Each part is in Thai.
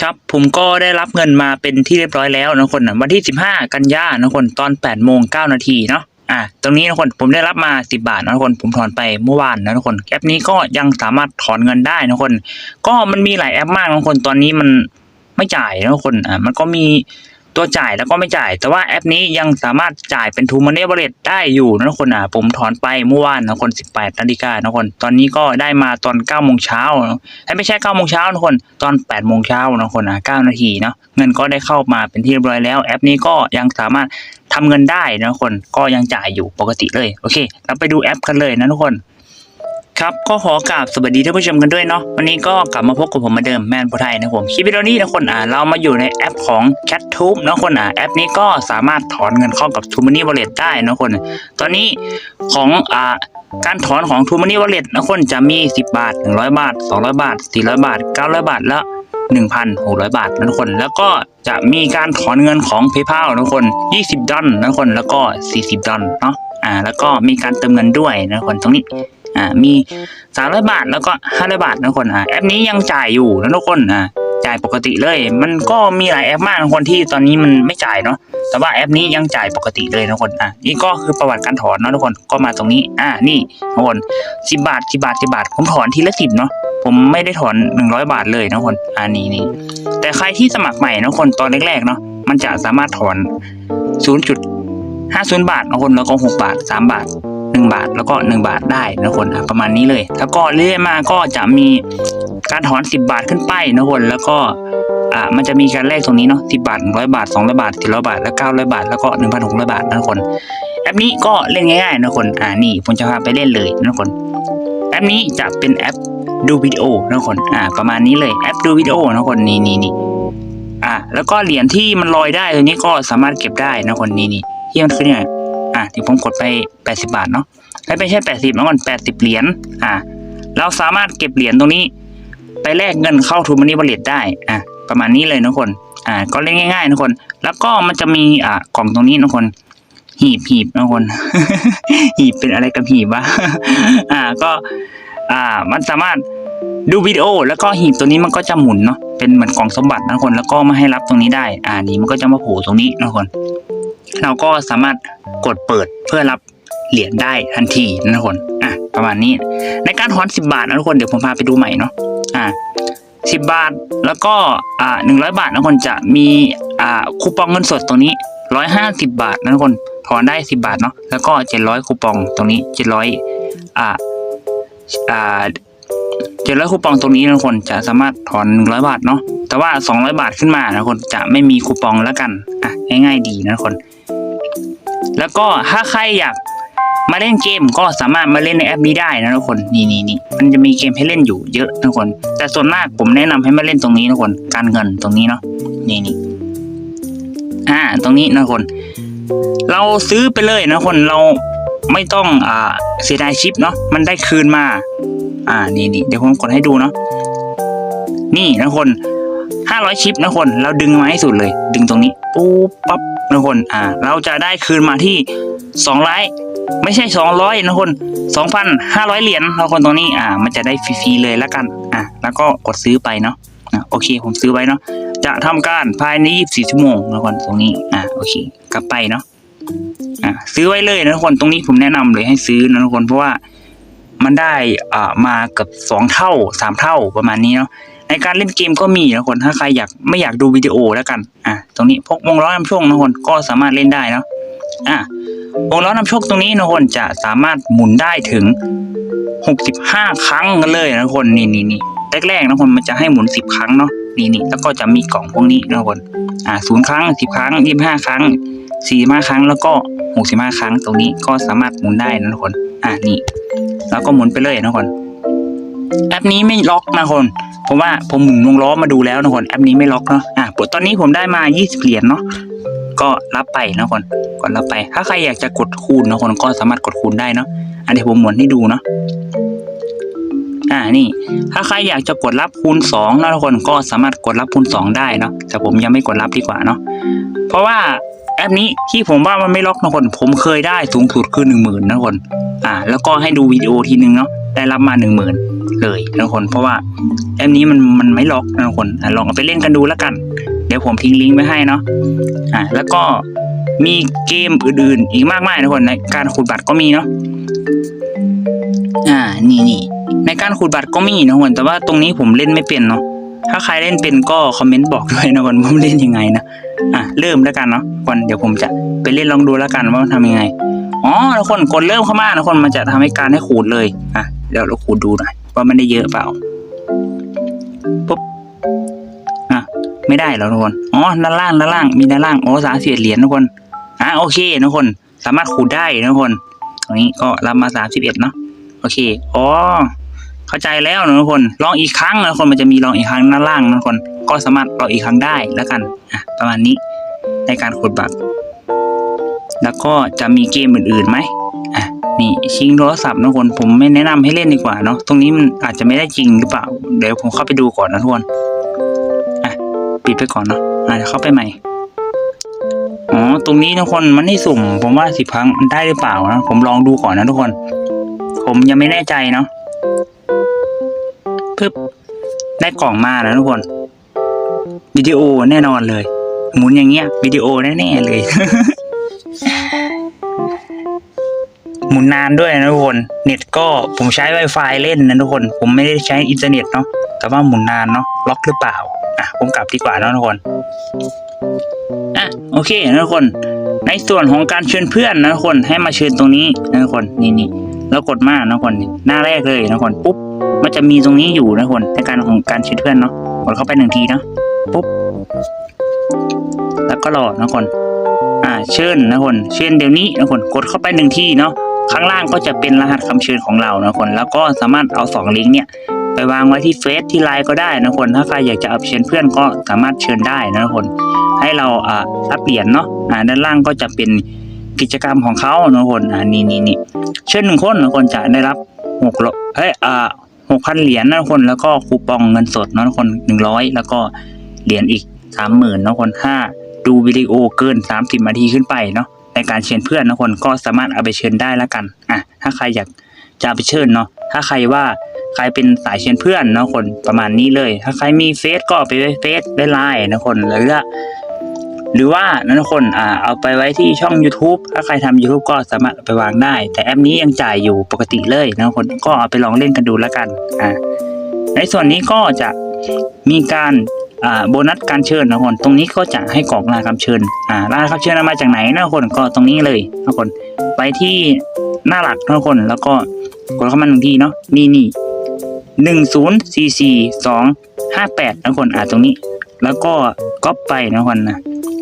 ครับผมก็ได้รับเงินมาเป็นที่เรียบร้อยแล้วนะทุกคนนะวันที่ 15 กันยายนะทุกคนตอน8โมง9นาทีเนาะอะตรงนี้นะทุกคนผมได้รับมา 10 บาทนะทุกคนผมถอนไปเมื่อวานนะทุกคนแอปนี้ก็ยังสามารถถอนเงินได้นะทุกคน ก็มันมีหลายแอปมากนะทุกคนตอนนี้มันไม่จ่ายนะทุกคนอะมันก็มี ตัวจ่ายแล้วก็ไม่จ่าย แต่ว่าแอปนี้ยังสามารถจ่ายเป็นทูมันเนเบรตได้อยู่นะทุกคนอะผมถอนไปเมื่อวานนะคน 18นาฬิกานะคนตอนนี้ก็ได้มาตอน9โมงเช้าไม่ใช่เก้าโมงเช้านะคนตอนแปดโมงเช้านะคนนะเก้านาทีเนาะเงินก็ได้เข้ามาเป็นที่เรียบร้อยแล้ว แอปนี้ก็ยังสามารถทำเงินได้นะคนก็ยังจ่ายอยู่ปกติเลยโอเค เราไปดูแอปกันเลยนะทุกคน ครับก็ขอกราบสวัสดีท่านผู้ชมกันด้วยเนาะวันนี้ก็กลับมาพบกับผมเหมาเดิมแมนผู้ไทยนะผมคลิปวิดีโอนี้นะคนอ่าเรามาอยู่ในแอปของ CatTube นะคนอ่าแอปนี้ก็สามารถถอนเงินเข้ากับ t ูมันนี่ Wallet ได้นะคน ตอนนี้ของอ่าการถอนของ t ูมันนี่ Wallet นะคนจะมี 10 บาท 100 บาท 200 บาท 400 บาท 900 บาทและ1,600 บาทนะทุกคน แล้วก็จะมีการถอนเงินของ PayPal นะทุกคน 20 ดอลนะทุกคน แล้วก็ 40 ดอลเนาะ อ่า แล้วก็มีการเติมเงินด้วยนะทุกคน ตรงนี้ อ่ามี300บาทแล้วก็500บาทนะคนอ่าแอปนี้ยังจ่ายอยู่นะทุกคนอ่าจ่ายปกติเลย มันก็มีหลายแอปมากคนที่ตอนนี้มันไม่จ่ายเนาะ แต่ว่าแอปนี้ยังจ่ายปกติเลยนะคน อะ นี่ก็คือประวัติการถอนเนาะทุกคน ก็มาตรงนี้ อ่านี่ทุกคนสิบาทสิบาทสิบาท ผมถอนทีละสิบเนาะ ผมไม่ได้ถอนหนึ่งร้อยบาทเลยนะคน อ่านี่นี่ แต่ใครที่สมัครใหม่นะคนตอนแรกๆเนาะ มันจะสามารถถอนศูนย์จุดห้าศูนย์บาทนะคน แล้วก็หกบาทสามบาท หนึ่งบาทแล้วก็หนึ่งบาทได้นะคนประมาณนี้เลย แล้วก็เรื่อยมาก็จะมีการถอนสิบบาทขึ้นไปนะคนแล้วก็อ่ามันจะมีการแลกตรงนี้เนาะสิบาทร้อยบาทสองร้อยบาทสี่ร้อยบาท แล้วเก้าร้อยบาท แล้วก็หนึ่งพันหกร้อยบาทนะคนแอปนี้ก็เล่นง่ายๆนะคนอ่านี่ผมจะพาไปเล่นเลยนะคนแอปนี้จะเป็นแอปดูวิดีโอนะคนอ่าประมาณนี้เลยแอปดูวิดีโอนะคนนี่นี่นี่อ่าแล้วก็เหรียญที่มันลอยได้ตัวนี้ก็สามารถเก็บได้นะคนนี่นี่ที่มันขึ้นเนี่ย อ่าที่ผมกดไปแปดสิบาทเนาะไม่ใช่แปดสิบนะทุกคนแปดสิบเหรียญอ่าเราสามารถเก็บเหรียญตรงนี้ ไปแลกเงินเข้าทูมันนี่บริตได้อ่าประมาณนี้เลยนะคนอ่าก็เล่นง่ายๆนะคน แล้วก็มันจะมีอ่ากล่องตรงนี้นะคนหีบหีบนะคน หีบเป็นอะไรกับหีบวะอ่าก็อ่ามันสามารถดูวิดีโอ แล้วก็หีบตัวนี้มันก็จะหมุนเนาะเป็นเหมือนกล่องสมบัตินะคนแล้วก็มาให้รับตรงนี้ได้ อ่านี่มันก็จะมาโผล่ตรงนี้นะคน เราก็สามารถกดเปิดเพื่อรับเหรียญได้ทันทีนะทุกคนอะประมาณนี้ ในการถอนสิบาทนะทุกคนเดี๋ยวผมพาไปดูใหม่เนาะอ่าสิบาทแล้วก็อ่าหนึ่งร้อยบาทนะทุกคนจะมีอ่าคูปองเงินสดตรงนี้ร้อยห้าสิบาทนะทุกคนถอนได้สิบาทเนาะแล้วก็เจ็ดร้อยคูปองตรงนี้เจ็ดร้อยอ่าอ่าเจ็ดร้อยคูปองตรงนี้นะทุกคนจะสามารถถอนหนึ่งร้อยบาทเนาะแต่ว่าสองร้อยบาทขึ้นมานะทุกคนจะไม่มีคูปองแล้วกันอ่ ง่ายๆดีนะคน แล้วก็ถ้าใครอยากมาเล่นเกมก็สามารถมาเล่นในแอปนี้ได้นะทุกคนนี่นี่นี่มันจะมีเกมให้เล่นอยู่เยอะนะทุกคน แต่ส่วนมากผมแนะนำให้มาเล่นตรงนี้นะทุกคนการเงินตรงนี้เนาะนี่นี่อ่า ตรงนี้นะทุกคน เราซื้อไปเลยนะทุกคนเราไม่ต้องอ่าเสียดายชิปเนาะมันได้คืนมา อ่านี่นี่เดี๋ยวผมกดให้ดูเนาะนี่นะทุกคนห้าร้อยชิปนะทุกคน เราดึงมาให้สุดเลย ดึงตรงนี้ ปุ๊บปั๊บนะทุกคนอ่าเราจะได้คืนมาที่สองร้อยไม่ใช่สองร้อยนะทุกคนสองพันห้าร้อยเหรียญนะทุกคนตรงนี้อ่า มันจะได้ฟรีๆเลยแล้วกันอ่าแล้วก็กดซื้อไปเนาะอ่าโอเคผมซื้อไว้เนาะจะทำการภายใน24ชั่วโมงนะทุกคนตรงนี้อ่าโอเค กลับไปเนาะอ่าซื้อไว้เลยนะทุกคนตรงนี้ผมแนะนำเลยให้ซื้อนะทุกคนเพราะว่ามันได้อ่ามาเกับสองเท่าสามเท่าประมาณนี้เนาะ ในการเล่นเกมก็มีนะคนถ้าใครอยากไม่อยากดูวิดีโอแล้วกันอะตรงนี้พกวงล้อนำโชคนะคนก็สามารถเล่นได้เนาะอะวงล้อนำโชคตรงนี้นะคนจะสามารถหมุนได้ถึง 65 ครั้งกันเลยนะคนนี่นี่นี่แรกๆนะคนมันจะให้หมุน 10 ครั้งเนาะนี่นี่แล้วก็จะมีกล่องพวกนี้นะคนอ่าศูนย์ครั้ง 10 ครั้ง 25 ครั้ง 45 ครั้งแล้วก็ 65 ครั้งตรงนี้ก็สามารถหมุนได้นะคนอ่านี่ แล้วก็หมุนไปเลยนะคน แอปนี้ไม่ล็อกนะคนเพราะว่าผมหมุนวงล้อมาดูแล้วนะคนแอปนี้ไม่ล็อกเนาะอะตอนนี้ผมได้มา 20 เหรียญเนาะก็รับไปนะทุกคนกดรับไป ถ้าใครอยากจะกดคูณนะคนก็สามารถกดคูณได้เนาะอันนี้ผมหมุนให้ดูเนาะอ่านี่ ถ้าใครอยากจะกดรับคูณสองนะทุกคนก็สามารถกดรับคูณสองได้เนาะแต่ผมยังไม่กดรับดีกว่าเนาะเพราะว่าแอปนี้ที่ผมว่ามันไม่ล็อกนะคนผมเคยได้สูงสุดคือหนึ่งหมื่นนะคนอ่าแล้วก็ให้ดูวิดีโอทีนึงเนาะ ได้รับมาหนึ่งหมื่นเลยทุกคน เพราะว่าแอปนี้มันมันไม่ล็อกทุกคนลองเอาไปเล่นกันดูแล้วกัน เดี๋ยวผมทิ้งลิงก์ไว้ให้เนาะอะแล้วก็มีเกมอื่นๆ อีกมากมายทุกคนในการขุดบัตรก็มีเนาะอ่านี่นี่ในการขุดบัตรก็มีนะทุกคนแต่ว่าตรงนี้ผมเล่นไม่เป็นเนาะถ้าใครเล่นเป็นก็คอมเมนต์บอกด้วยนะทุกคนผมเล่นยังไงนะอะเริ่มแล้วกันเนาะก่อนเดี๋ยวผมจะไปเล่นลองดูแล้วกันว่ามันทำยังไงอ๋อทุกคนกดเริ่มเข้ามาทุกคนมันจะทำให้การให้ขูดเลยอะ เดี๋ยวเราขูดดูหน่อยว่ามันได้เยอะเปล่าปุ๊บอะไม่ได้แล้วทุกคนอ๋อด้านล่างด้านล่างมีด้านล่างโอ้สามสิบเหรียญทุกคนอะโอเคทุกคน สามารถขูดได้ทุกคน ตรงนี้ก็รับมาสามสิบเอ็ดเนาะโอเคอ๋อเข้าใจแล้วนะทุกคน ลองอีกครั้งนะทุกคนมันจะมีลองอีกครั้งด้านล่างนะทุกคน ก็สามารถลองอีกครั้งได้แล้วกันอะประมาณนี้ในการขุดบัตร แล้วก็จะมีเกมอื่นๆไหม อะนี่ชิงโทรศัพท์นะทุกคนผมไม่แนะนำให้เล่นดีกว่าเนาะตรงนี้มันอาจจะไม่ได้จริงหรือเปล่า เดี๋ยวผมเข้าไปดูก่อนนะทุกคนอะปิดไปก่อนเนาะอะเดี๋ยวเข้าไปใหม่อ๋อตรงนี้ทุกคนมันให้สุ่ม ผมว่าสิบครั้งมันได้หรือเปล่านะผมลองดูก่อนนะทุกคน ผมยังไม่แน่ใจเนาะปึ๊บได้กล่องมาแล้วทุกคนวิดีโอแน่นอนเลย หมุนอย่างเงี้ยวิดีโอแน่ๆเลย หมุนนานด้วยนะทุกคน เน็ตก็ผมใช้ Wi-Fi เล่นนะทุกคน ผมไม่ได้ใช้อินเทอร์เน็ตเนาะ แต่ว่าหมุนนานเนาะ ล็อกหรือเปล่า อะ ผมกลับดีกว่านะทุกคน อะ โอเคนะทุกคน ในส่วนของการเชิญเพื่อนนะทุกคน ให้มาเชิญตรงนี้นะทุกคน นี่นี่แล้วกดมานะทุกคน หน้าแรกเลยนะทุกคน ปุ๊บ มันจะมีตรงนี้อยู่นะทุกคน ในการของการเชิญเพื่อนเนาะ กดเข้าไปหนึ่งทีเนาะ ปุ๊บ แล้วก็รอนะทุกคน อ่า เชิญนะทุกคน เชิญเดี๋ยวนี้นะทุกคน กดเข้าไปหนึ่งทีเนาะ ข้างล่างก็จะเป็นรหัสคำเชิญของเรานะคนแล้วก็สามารถเอาสองลิงก์เนี่ยไปวางไว้ที่เฟซที่ไลน์ก็ได้นะคนถ้าใครอยากจะเอาไปเชิญเพื่อนก็สามารถเชิญได้นะคนให้เราอ่ารับเหรียญเนาะอ่าด้านล่างก็จะเป็นกิจกรรมของเขานะคนอ่านี่นี่นี่เชิญหนึ่งคนนะคนจะได้รับหกร้อยเฮ้ยอ่าหกพันเหรียญนะคนแล้วก็คูปองเงินสดนะคนหนึ่งร้อยแล้วก็เหรียญอีกสามหมื่นนะคนถ้าดูวิดีโอเกินสามสิบนาทีขึ้นไปเนาะ ในการเชิญเพื่อนนะคนก็สามารถเอาไปเชิญได้ล้วกันอะถ้าใครอยากจะไปเชิญเนาะถ้าใครว่าใครเป็นสายเชิญเพื่อนนะคนประมาณนี้เลย ถ้าใครมีเฟซก็เอาไปไว้เฟซได้ไลน์นะคนหรือว่าหรือว่านะคนอ่าเอาไปไว้ที่ช่อง YouTube ถ้าใครทำ YouTube ก็สามารถไปวางได้ แต่แอปนี้ยังจ่ายอยู่ปกติเลยนะคนก็เอาไปลองเล่นกันดูแล้วกันอ่าในส่วนนี้ก็จะมีการ โบนัสการเชิญนะคนตรงนี้ก็จะให้กรอกรายคำเชิญอ่ารายคำเชิญมาจากไหนนะคนก็ตรงนี้เลยนะคนไปที่หน้าหลักนะคนแล้วก็กดเข้ามาหนึ่งทีเนาะนี่นี่หนึ่งศูนย์สี่สี่สองห้าแปดนะคนอ่าตรงนี้ แล้วก็ก๊อปไปนะคนนะ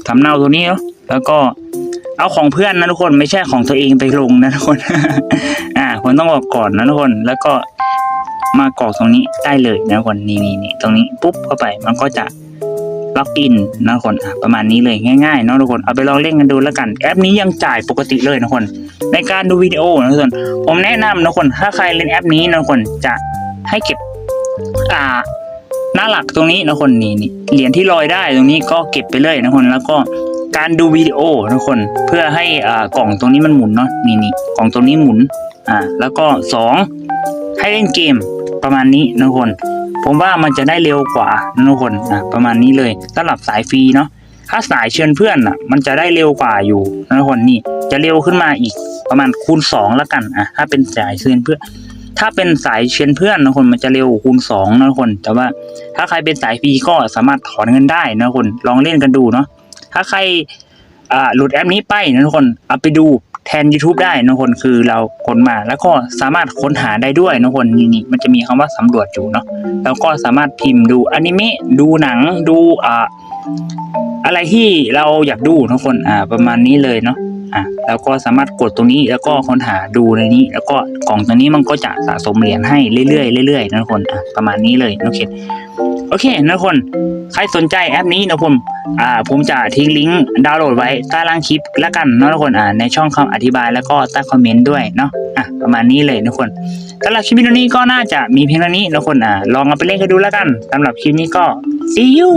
ทำเนาตัวนี้เนาะแล้วก็เอาของเพื่อนนะทุกคนไม่ใช่ของตัวเองไปลงนะทุกคน อ่าคนต้องบอกก่อนนะทุกคน แล้วก็ มากรอกตรงนี้ได้เลยนะคนนี่นี่นี่ตรงนี้ปุ๊บเข้าไปมันก็จะล็อกอินนะคนอะประมาณนี้เลยง่ายๆเนาะทุกคนเอาไปลองเล่นกันดูแล้วกัน แอปนี้ยังจ่ายปกติเลยนะคน ในการดูวิดีโอนะทุกคนผมแนะนำนะคน ถ้าใครเล่นแอปนี้นะคนจะให้เก็บอ่าหน้าหลักตรงนี้นะคนนี่นี่เหรียญที่ลอยได้ตรงนี้ก็เก็บไปเลยนะคนแล้วก็การดูวิดีโอนะคนเพื่อให้อ่ากล่องตรงนี้มันหมุนเนาะนี่นี่กล่องตรงนี้หมุนอ่าแล้วก็สองให้เล่นเกม ประมาณนี้นะคน ผมว่ามันจะได้เร็วกว่านะทุกคนอะประมาณนี้เลยสำหรับสายฟรีเนาะถ้าสายเชิญเพื่อนอะ มันจะได้เร็วกว่าอยู่นะทุกคนนี่จะเร็วขึ้นมาอีกประมาณคูณสองแล้วกันอะถ้าเป็นสายเชิญเพื่อนถ้าเป็นสายเชิญเพื่อนนะคนมันจะเร็วคูณสองนะคน แต่ว่าถ้าใครเป็นสายฟรีก็สามารถถอนเงินได้นะคนลองเล่นกันดูเนาะถ้าใครอ่าหลุดแอปนี้ไปนะทุกคนเอาไปดู แทน YouTube ได้นะคนคือเราค้นมาแล้วก็สามารถค้นหาได้ด้วยนะคนนี่นี่มันจะมีคำว่าสำรวจอยู่เนาะแล้วก็สามารถพิมพ์ดูอนิเมะดูหนังดูอ่าอะไรที่เราอยากดูนะคนอ่าประมาณนี้เลยเนาะอะแล้วก็สามารถกดตรงนี้แล้วก็ค้นหาดูในนี้ แล้วก็กล่องตัวนี้มันก็จะสะสมเหรียญให้เรื่อยๆเรื่อยๆนะคนอะประมาณนี้เลยโอเคโอเคนะคน ใครสนใจแอปนี้นะผมอ่าผมจะทิ้งลิงก์ดาวน์โหลดไว้ใต้ล่างคลิปแล้วกันเนาะทุกคนอ่าในช่องคำอธิบายแล้วก็ใต้คอมเมนต์ด้วยเนาะอะประมาณนี้เลยนะทุกคนสำหรับคลิปวิดีโอนี้ก็น่าจะมีเพียงเท่านี้นะทุกคนอ่าลองเอาไปเล่นกันดูแล้วกันสำหรับคลิปนี้ก็ see you